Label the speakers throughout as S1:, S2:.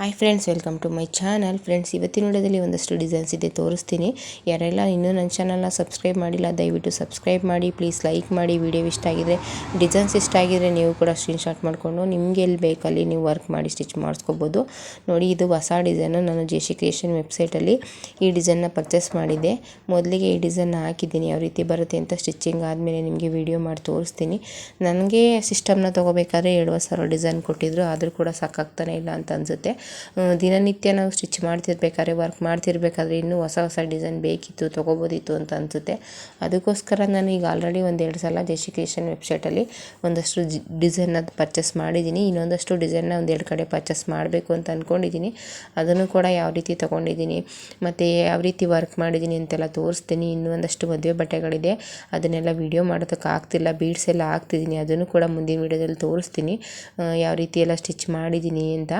S1: Hi friends welcome to my channel friends ಇವತ್ತಿನ ವಿಡಿಯೋದಲ್ಲಿ ಒಂದಷ್ಟು ಡಿಸೈನ್ಸ್ ಇದೆ, ತೋರಿಸ್ತೀನಿ. ಯಾರೆಲ್ಲ ಇನ್ನೂ ನನ್ನ ಚಾನಲ್ನ ಸಬ್ಸ್ಕ್ರೈಬ್ ಮಾಡಿಲ್ಲ, ದಯವಿಟ್ಟು ಸಬ್ಸ್ಕ್ರೈಬ್ ಮಾಡಿ ಪ್ಲೀಸ್ ಲೈಕ್ ಮಾಡಿ. ವಿಡಿಯೋ ಇಷ್ಟ ಆಗಿದ್ರೆ ಡಿಸೈನ್ಸ್ ಇಷ್ಟ ಆಗಿದ್ರೆ ನೀವು ಕೂಡ ಸ್ಕ್ರೀನ್ಶಾಟ್ ಮಾಡಿಕೊಂಡು, ನಿಮಗೆ ಎಲ್ಲಿ ಬೇಕಲ್ಲಿ ನೀವು ವರ್ಕ್ ಮಾಡಿ ಸ್ಟಿಚ್ ಮಾಡಿಸ್ಕೋಬೋದು. ನೋಡಿ, ಇದು ಹೊಸ ಡಿಸೈನು ನಾನು ಜೆ ಸಿ ಕ್ರಿಯೇಷನ್ ವೆಬ್ಸೈಟಲ್ಲಿ ಈ ಡಿಸೈನ್ನ ಪರ್ಚೇಸ್ ಮಾಡಿದ್ದೆ. ಮೊದಲಿಗೆ ಈ ಡಿಸೈನ್ನ ಹಾಕಿದ್ದೀನಿ. ಯಾವ ರೀತಿ ಬರುತ್ತೆ ಅಂತ ಸ್ಟಿಚಿಂಗ್ ಆದಮೇಲೆ ನಿಮಗೆ ವಿಡಿಯೋ ಮಾಡಿ ತೋರಿಸ್ತೀನಿ. ನನಗೆ ಸಿಸ್ಟಮ್ನ ತೊಗೋಬೇಕಾದ್ರೆ, ಎರಡು ಸಾವಿರ ಡಿಸೈನ್ ಕೊಟ್ಟಿದ್ರು. ಆದರೂ ಕೂಡ ಸಾಕಾಗ್ತಾನೆ ಇಲ್ಲ ಅಂತ ಅನಿಸುತ್ತೆ. ದಿನನಿತ್ಯ ನಾವು ಸ್ಟಿಚ್ ಮಾಡ್ತಿರ್ಬೇಕಾದ್ರೆ, ವರ್ಕ್ ಮಾಡ್ತಿರ್ಬೇಕಾದ್ರೆ ಇನ್ನೂ ಹೊಸ ಹೊಸ ಡಿಸೈನ್ ಬೇಕಿತ್ತು, ತೊಗೋಬೋದಿತ್ತು ಅಂತ ಅನಿಸುತ್ತೆ. ಅದಕ್ಕೋಸ್ಕರ ನಾನು ಈಗ ಆಲ್ರೆಡಿ ಒಂದೆರಡು ಸಲ ಜೆಶಿ ಕ್ರಿಯೇಷನ್ ವೆಬ್ಸೈಟಲ್ಲಿ ಒಂದಷ್ಟು ಡಿಸೈನ್ನ ಪರ್ಚೇಸ್ ಮಾಡಿದ್ದೀನಿ. ಇನ್ನೊಂದಷ್ಟು ಡಿಸೈನ್ನ ಒಂದೆರಡು ಕಡೆ ಪರ್ಚೇಸ್ ಮಾಡಬೇಕು ಅಂತ ಅಂದ್ಕೊಂಡಿದ್ದೀನಿ ಅದನ್ನು ಕೂಡ ಯಾವ ರೀತಿ ತೊಗೊಂಡಿದ್ದೀನಿ, ಮತ್ತು ಯಾವ ರೀತಿ ವರ್ಕ್ ಮಾಡಿದ್ದೀನಿ ಅಂತೆಲ್ಲ ತೋರಿಸ್ತೀನಿ. ಇನ್ನೂ ಒಂದಷ್ಟು ಮದುವೆ ಬಟ್ಟೆಗಳಿದೆ, ಅದನ್ನೆಲ್ಲ ವೀಡಿಯೋ ಮಾಡೋದಕ್ಕೆ ಆಗ್ತಿಲ್ಲ ಬೀಡ್ಸ್ ಎಲ್ಲ ಹಾಕ್ತಿದ್ದೀನಿ. ಅದನ್ನು ಕೂಡ ಮುಂದಿನ ವೀಡಿಯೋದಲ್ಲಿ ತೋರಿಸ್ತೀನಿ. ಯಾವ ರೀತಿ ಎಲ್ಲ ಸ್ಟಿಚ್ ಮಾಡಿದ್ದೀನಿ ಅಂತ.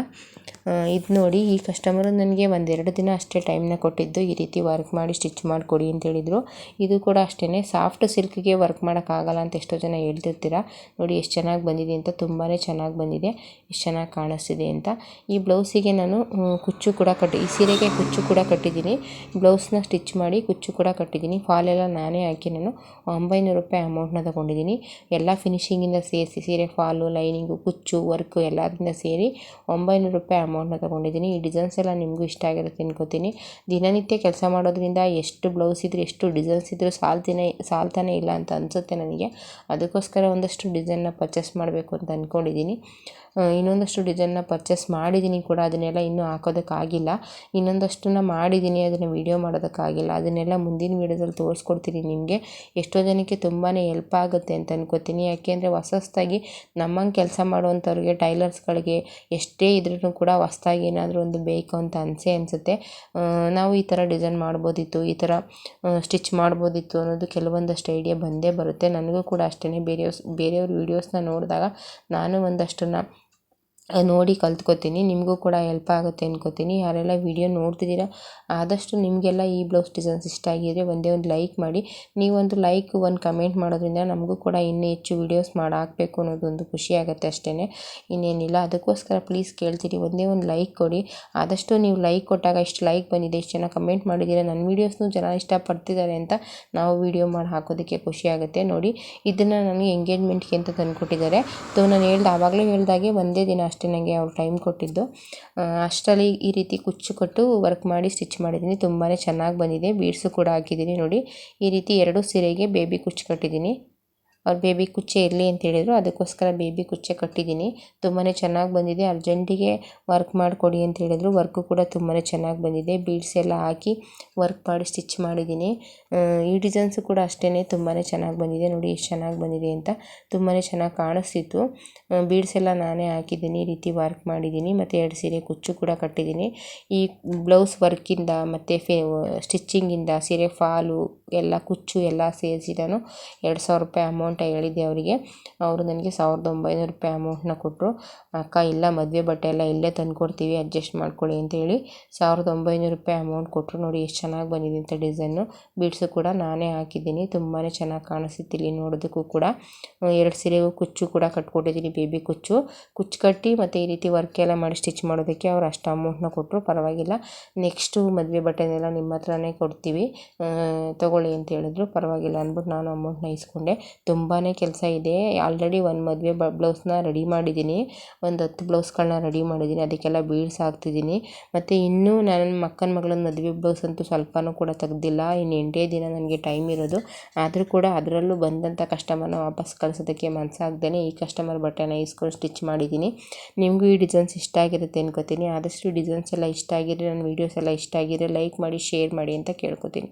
S1: ಇದು ನೋಡಿ ಈ ಕಸ್ಟಮರು ನನಗೆ ಒಂದೆರಡು ದಿನ ಅಷ್ಟೇ ಟೈಮ್ನ ಕೊಟ್ಟಿದ್ದು. ಈ ರೀತಿ ವರ್ಕ್ ಮಾಡಿ ಸ್ಟಿಚ್ ಮಾಡಿಕೊಡಿ ಅಂತ ಹೇಳಿದರು. ಇದು ಕೂಡ ಅಷ್ಟೇ ಸಾಫ್ಟ್ ಸಿಲ್ಕ್ಗೆ ವರ್ಕ್ ಮಾಡೋಕ್ಕಾಗಲ್ಲ ಅಂತ ಎಷ್ಟೋ ಜನ ಹೇಳ್ತಿರ್ತೀರ. ನೋಡಿ ಎಷ್ಟು ಚೆನ್ನಾಗಿ ಬಂದಿದೆ ಅಂತ ತುಂಬಾ ಚೆನ್ನಾಗಿ ಬಂದಿದೆ. ಎಷ್ಟು ಚೆನ್ನಾಗಿ ಕಾಣಿಸ್ತಿದೆ ಅಂತ. ಈ ಬ್ಲೌಸಿಗೆ ನಾನು ಕುಚ್ಚು ಕೂಡ ಕಟ್ಟಿ, ಈ ಸೀರೆಗೆ ಕುಚ್ಚು ಕೂಡ ಕಟ್ಟಿದ್ದೀನಿ. ಬ್ಲೌಸ್ನ ಸ್ಟಿಚ್ ಮಾಡಿ ಕುಚ್ಚು ಕೂಡ ಕಟ್ಟಿದ್ದೀನಿ. ಫಾಲೆಲ್ಲ ನಾನೇ ಹಾಕಿ ನಾನು ಒಂಬೈನೂರು ರೂಪಾಯಿ ಅಮೌಂಟ್ನ ತೊಗೊಂಡಿದ್ದೀನಿ. ಎಲ್ಲ ಫಿನಿಷಿಂಗಿಂದ ಸೇರಿಸಿ ಸೀರೆ ಫಾಲು ಲೈನಿಂಗು ಕುಚ್ಚು ವರ್ಕು ಎಲ್ಲದರಿಂದ ಸೇರಿ ಒಂಬೈನೂರು ರೂಪಾಯಿ ಅಮೌಂಟ್ನ ತೊಗೊಂಡಿದ್ದೀನಿ. ಈ ಡಿಸೈನ್ಸ್ ಎಲ್ಲ ನಿಮಗೂ ಇಷ್ಟ ಆಗಿರುತ್ತೆ ಅನ್ಕೋತೀನಿ. ದಿನನಿತ್ಯ ಕೆಲಸ ಮಾಡೋದ್ರಿಂದ ಎಷ್ಟು ಬ್ಲೌಸ್ ಇದ್ದರೆ ಎಷ್ಟು ಡಿಸೈನ್ಸ್ ಇದ್ದರೂ ಸಾಲ್ತಿನೇ, ಸಾಲ್ತಾನೆ ಇಲ್ಲ ಅಂತ ಅನಿಸುತ್ತೆ ನನಗೆ. ಅದಕ್ಕೋಸ್ಕರ ಒಂದಷ್ಟು ಡಿಸೈನ್ನ ಪರ್ಚೇಸ್ ಮಾಡಬೇಕು ಅಂತ ಅಂದ್ಕೊಂಡಿದ್ದೀನಿ ಇನ್ನೊಂದಷ್ಟು ಡಿಸೈನ್ನ ಪರ್ಚೇಸ್ ಮಾಡಿದ್ದೀನಿ ಕೂಡ. ಅದನ್ನೆಲ್ಲ ಇನ್ನೂ ಹಾಕೋದಕ್ಕಾಗಿಲ್ಲ. ಇನ್ನೊಂದಷ್ಟನ್ನ ಮಾಡಿದ್ದೀನಿ, ಅದನ್ನು ವೀಡಿಯೋ ಮಾಡೋದಕ್ಕಾಗಿಲ್ಲ. ಅದನ್ನೆಲ್ಲ ಮುಂದಿನ ವೀಡಿಯೋದಲ್ಲಿ ತೋರಿಸ್ಕೊಡ್ತೀನಿ ನಿಮಗೆ. ಎಷ್ಟೋ ಜನಕ್ಕೆ ತುಂಬಾ ಹೆಲ್ಪ್ ಆಗುತ್ತೆ ಅಂತ ಅನ್ಕೋತೀನಿ. ಯಾಕೆಂದರೆ ಹೊಸ ಹೊಸ್ದಾಗಿ ನಮ್ಮಂಗೆ ಕೆಲಸ ಮಾಡುವಂಥವ್ರಿಗೆ, ಟೈಲರ್ಸ್ಗಳಿಗೆ ಎಷ್ಟೇ ಇದ್ರೂ ಕೂಡ ಹೊಸ್ದಾಗಿ ಏನಾದರೂ ಒಂದು ಬೇಕು ಅಂತ ಅನಿಸೇ ಅನಿಸುತ್ತೆ. ನಾವು ಈ ಥರ ಡಿಸೈನ್ ಮಾಡ್ಬೋದಿತ್ತು, ಈ ಥರ ಸ್ಟಿಚ್ ಮಾಡ್ಬೋದಿತ್ತು ಅನ್ನೋದು ಕೆಲವೊಂದಷ್ಟು ಐಡಿಯಾ ಬಂದೇ ಬರುತ್ತೆ. ನನಗೂ ಕೂಡ ಅಷ್ಟೇ ಬೇರೆಯವ್ರ ಬೇರೆಯವ್ರ ವೀಡಿಯೋಸ್ನ ನೋಡಿದಾಗ ನಾನು ಒಂದಷ್ಟನ್ನು ನೋಡಿ ಕಲ್ತ್ಕೋತೀನಿ, ನಿಮಗೂ ಕೂಡ ಹೆಲ್ಪ್ ಆಗುತ್ತೆ ಅಂದ್ಕೋತೀನಿ ಯಾರೆಲ್ಲ ವಿಡಿಯೋ ನೋಡ್ತಿದ್ದೀರ, ಆದಷ್ಟು ನಿಮಗೆಲ್ಲ ಈ ಬ್ಲೌಸ್ ಡಿಸೈನ್ಸ್ ಇಷ್ಟ ಆಗಿದ್ರೆ ಒಂದೇ ಒಂದು ಲೈಕ್ ಮಾಡಿ. ನೀವೊಂದು ಲೈಕ್ ಒಂದು ಕಮೆಂಟ್ ಮಾಡೋದ್ರಿಂದ ನಮಗೂ ಕೂಡ ಇನ್ನೂ ಹೆಚ್ಚು ವೀಡಿಯೋಸ್ ಮಾಡಿ ಹಾಕಬೇಕು ಅನ್ನೋದೊಂದು ಖುಷಿ ಆಗುತ್ತೆ ಅಷ್ಟೇ ಇನ್ನೇನಿಲ್ಲ, ಅದಕ್ಕೋಸ್ಕರ ಪ್ಲೀಸ್ ಕೇಳ್ತೀರಿ, ಒಂದೇ ಒಂದು ಲೈಕ್ ಕೊಡಿ. ಆದಷ್ಟು ನೀವು ಲೈಕ್ ಕೊಟ್ಟಾಗ ಇಷ್ಟು ಲೈಕ್ ಬಂದಿದೆ, ಇಷ್ಟು ಜನ ಕಮೆಂಟ್ ಮಾಡಿದ್ದೀರ ನನ್ನ ವೀಡಿಯೋಸ್ನೂ ಜನ ಇಷ್ಟಪಡ್ತಿದ್ದಾರೆ ಅಂತ ನಾವು ವೀಡಿಯೋ ಮಾಡಿ ಹಾಕೋದಕ್ಕೆ ಖುಷಿ ಆಗುತ್ತೆ. ನೋಡಿ, ಇದನ್ನು ನನಗೆ ಎಂಗೇಜ್ಮೆಂಟ್ಗೆ ಅಂತ ತಂದುಕೊಟ್ಟಿದ್ದಾರೆ. ಸೊ ನಾನು ಹೇಳ್ದೆ, ಆವಾಗಲೇ ಹೇಳ್ದಾಗೆ ಒಂದೇ ದಿನ ಅಷ್ಟೇ ನನಗೆ ಅವ್ರು ಟೈಮ್ ಕೊಟ್ಟಿದ್ದು. ಅಷ್ಟರಲ್ಲಿ ಈ ರೀತಿ ಕುಚ್ಚು ಕೊಟ್ಟು ವರ್ಕ್ ಮಾಡಿ ಸ್ಟಿಚ್ ಮಾಡಿದ್ದೀನಿ. ತುಂಬಾ ಚೆನ್ನಾಗಿ ಬಂದಿದೆ. ಬೀಡ್ಸು ಕೂಡ ಹಾಕಿದ್ದೀನಿ ನೋಡಿ. ಈ ರೀತಿ ಎರಡು ಸೀರೆಗೆ ಬೇಬಿ ಕುಚ್ಚು ಕಟ್ಟಿದ್ದೀನಿ. ಅವ್ರು ಬೇಬಿ ಕುಚ್ಚೆ ಇರಲಿ ಅಂತ ಹೇಳಿದರು. ಅದಕ್ಕೋಸ್ಕರ ಬೇಬಿ ಕುಚ್ಚೆ ಕಟ್ಟಿದ್ದೀನಿ. ತುಂಬಾ ಚೆನ್ನಾಗಿ ಬಂದಿದೆ. ಅರ್ಜೆಂಟಿಗೆ ವರ್ಕ್ ಮಾಡಿಕೊಡಿ ಅಂತ ಹೇಳಿದರು. ವರ್ಕು ಕೂಡ ತುಂಬಾ ಚೆನ್ನಾಗಿ ಬಂದಿದೆ. ಬೀಡ್ಸ್ ಎಲ್ಲ ಹಾಕಿ ವರ್ಕ್ ಮಾಡಿ ಸ್ಟಿಚ್ ಮಾಡಿದ್ದೀನಿ. ಈ ಡಿಸೈನ್ಸು ಕೂಡ ಅಷ್ಟೇ ತುಂಬಾ ಚೆನ್ನಾಗಿ ಬಂದಿದೆ. ನೋಡಿ ಎಷ್ಟು ಚೆನ್ನಾಗಿ ಬಂದಿದೆ ಅಂತ ತುಂಬಾ ಚೆನ್ನಾಗಿ ಕಾಣಿಸ್ತಿತ್ತು. ಬೀಡ್ಸ್ ಎಲ್ಲ ನಾನೇ ಹಾಕಿದ್ದೀನಿ. ಈ ರೀತಿ ವರ್ಕ್ ಮಾಡಿದ್ದೀನಿ. ಮತ್ತು ಎರಡು ಸೀರೆ ಕುಚ್ಚು ಕೂಡ ಕಟ್ಟಿದ್ದೀನಿ. ಈ ಬ್ಲೌಸ್ ವರ್ಕಿಂದ ಮತ್ತು ಫೇ ಸ್ಟಿಚ್ಚಿಂಗಿಂದ ಸೀರೆ ಫಾಲು ಎಲ್ಲ ಕುಚ್ಚು ಎಲ್ಲ ಸೇರಿಸಿ ನಾನು ಎರಡು ಸಾವಿರ ರೂಪಾಯಿ ಅಮೌಂಟ್ ಹೇಳಿದ್ದೆ ಅವರಿಗೆ. ಅವರು ನನಗೆ ಸಾವಿರದ ಒಂಬೈನೂರು ರೂಪಾಯಿ ಅಮೌಂಟ್ನ ಕೊಟ್ಟರು ಅಕ್ಕ, ಇಲ್ಲ, ಮದುವೆ ಬಟ್ಟೆ ಎಲ್ಲ ಇಲ್ಲೇ ತಂದುಕೊಡ್ತೀವಿ ಅಡ್ಜಸ್ಟ್ ಮಾಡ್ಕೊಳ್ಳಿ ಅಂತೇಳಿ ಸಾವಿರದ ಒಂಬೈನೂರು ರೂಪಾಯಿ ಅಮೌಂಟ್ ಕೊಟ್ಟರು ನೋಡಿ, ಎಷ್ಟು ಚೆನ್ನಾಗಿ ಬಂದಿದೆ ಅಂತ ಡಿಸೈನು ಬೀಡ್ಸು ಕೂಡ ನಾನೇ ಹಾಕಿದ್ದೀನಿ. ತುಂಬಾ ಚೆನ್ನಾಗಿ ಕಾಣಿಸುತ್ತೆ ಇಲ್ಲಿ ನೋಡೋದಕ್ಕೂ ಕೂಡ. ಎರಡು ಸೀರೆಗೂ ಕುಚ್ಚು ಕೂಡ ಕಟ್ಕೊಟ್ಟಿದ್ದೀನಿ ಬೇಬಿ ಕುಚ್ಚು. ಕುಚ್ಚು ಕಟ್ಟಿ ಮತ್ತು ಈ ರೀತಿ ವರ್ಕ್ ಎಲ್ಲ ಮಾಡಿ ಸ್ಟಿಚ್ ಮಾಡೋದಕ್ಕೆ ಅವ್ರು ಅಷ್ಟು ಅಮೌಂಟ್ನ ಕೊಟ್ಟರು ಪರವಾಗಿಲ್ಲ. ನೆಕ್ಸ್ಟು ಮದುವೆ ಬಟ್ಟೆನೆಲ್ಲ ನಿಮ್ಮ ಹತ್ರನೇ ಕೊಡ್ತೀವಿ. ತೊಗೊಳ್ಳಿ ಅಂತ ಹೇಳಿದ್ರು. ಪರವಾಗಿಲ್ಲ ಅಂದ್ಬಿಟ್ಟು ನಾನು ಅಮೌಂಟ್ನ ಇಸ್ಕೊಂಡೆ. ತುಂಬ ಕೆಲಸ ಇದೆ. ಆಲ್ರೆಡಿ ಒಂದು ಮದುವೆ ಬ, ಬ್ಲೌಸ್ನ ರೆಡಿ ಮಾಡಿದ್ದೀನಿ. ಒಂದು ಹತ್ತು ಬ್ಲೌಸ್ಗಳನ್ನ ರೆಡಿ ಮಾಡಿದ್ದೀನಿ. ಅದಕ್ಕೆಲ್ಲ ಬೀಡ್ಸ್ ಹಾಕ್ತಿದ್ದೀನಿ. ಮತ್ತು ಇನ್ನೂ ನನ್ನ ಮಕ್ಕನ ಮಗಳನ್ನ ಮದುವೆ ಬ್ಲೌಸ್ ಅಂತೂ ಸ್ವಲ್ಪನೂ ಕೂಡ ತೆಗ್ದಿಲ್ಲ. ಇನ್ನು ಎಂಟೇ ದಿನ ನನಗೆ ಟೈಮ್ ಇರೋದು. ಆದರೂ ಕೂಡ ಅದರಲ್ಲೂ ಬಂದಂಥ ಕಸ್ಟಮರ್ನ ವಾಪಸ್ ಕಳಿಸೋದಕ್ಕೆ ಮನಸ್ಸಾಗ್ದೇ ಈ ಕಸ್ಟಮರ್ ಬಟ್ಟೆನ ಇಸ್ಕೊಂಡು ಸ್ಟಿಚ್ ಮಾಡಿದ್ದೀನಿ. ನಿಮಗೂ ಈ ಡಿಸೈನ್ಸ್ ಇಷ್ಟ ಆಗಿರುತ್ತೆ ಅನ್ಕೋತೀನಿ. ಆದಷ್ಟು ಡಿಸೈನ್ಸ್ ಎಲ್ಲ ಇಷ್ಟ ಆಗಿದ್ರೆ, ನನ್ನ ವೀಡಿಯೋಸ್ ಎಲ್ಲ ಇಷ್ಟ ಆಗಿದ್ರೆ ಲೈಕ್ ಮಾಡಿ, ಶೇರ್ ಮಾಡಿ ಅಂತ ಕೇಳ್ಕೊತೀನಿ.